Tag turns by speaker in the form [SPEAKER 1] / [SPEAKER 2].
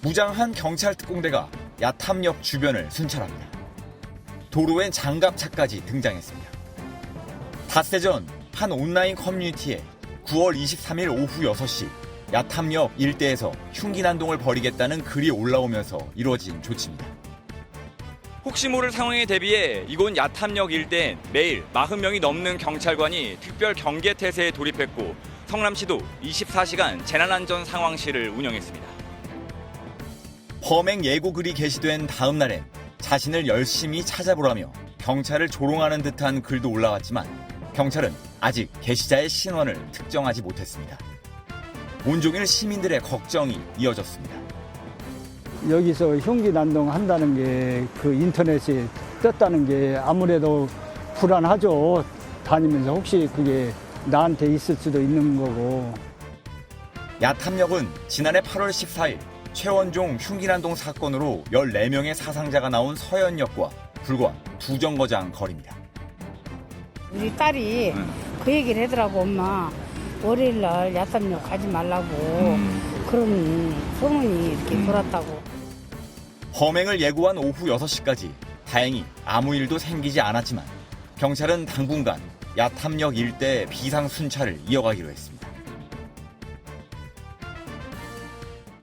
[SPEAKER 1] 무장한 경찰 특공대가 야탐역 주변을 순찰합니다. 도로엔 장갑차까지 등장했습니다. 닷새 전 한 온라인 커뮤니티에 9월 23일 오후 6시 야탐역 일대에서 흉기난동을 벌이겠다는 글이 올라오면서 이루어진 조치입니다.
[SPEAKER 2] 혹시 모를 상황에 대비해 이곳 야탐역 일대엔 매일 40명이 넘는 경찰관이 특별 경계 태세에 돌입했고 성남시도 24시간 재난안전 상황실을 운영했습니다.
[SPEAKER 1] 범행 예고 글이 게시된 다음 날엔 자신을 열심히 찾아보라며 경찰을 조롱하는 듯한 글도 올라왔지만 경찰은 아직 게시자의 신원을 특정하지 못했습니다. 온종일 시민들의 걱정이 이어졌습니다.
[SPEAKER 3] 여기서 흉기 난동 한다는 게 그 인터넷에 떴다는 게 아무래도 불안하죠. 다니면서 혹시 그게 나한테 있을 수도 있는 거고.
[SPEAKER 1] 야탐역은 지난해 8월 14일 최원종 흉기난동 사건으로 14명의 사상자가 나온 서현역과 불과 두 정거장 거리입니다.
[SPEAKER 4] 우리 딸이 그 얘기를 하더라고 엄마. 월요일 날 야탐역 가지 말라고. 그런 소문이 이렇게 돌았다고.
[SPEAKER 1] 범행을 예고한 오후 6시까지 다행히 아무 일도 생기지 않았지만 경찰은 당분간 야탐역 일대 비상 순찰을 이어가기로 했습니다.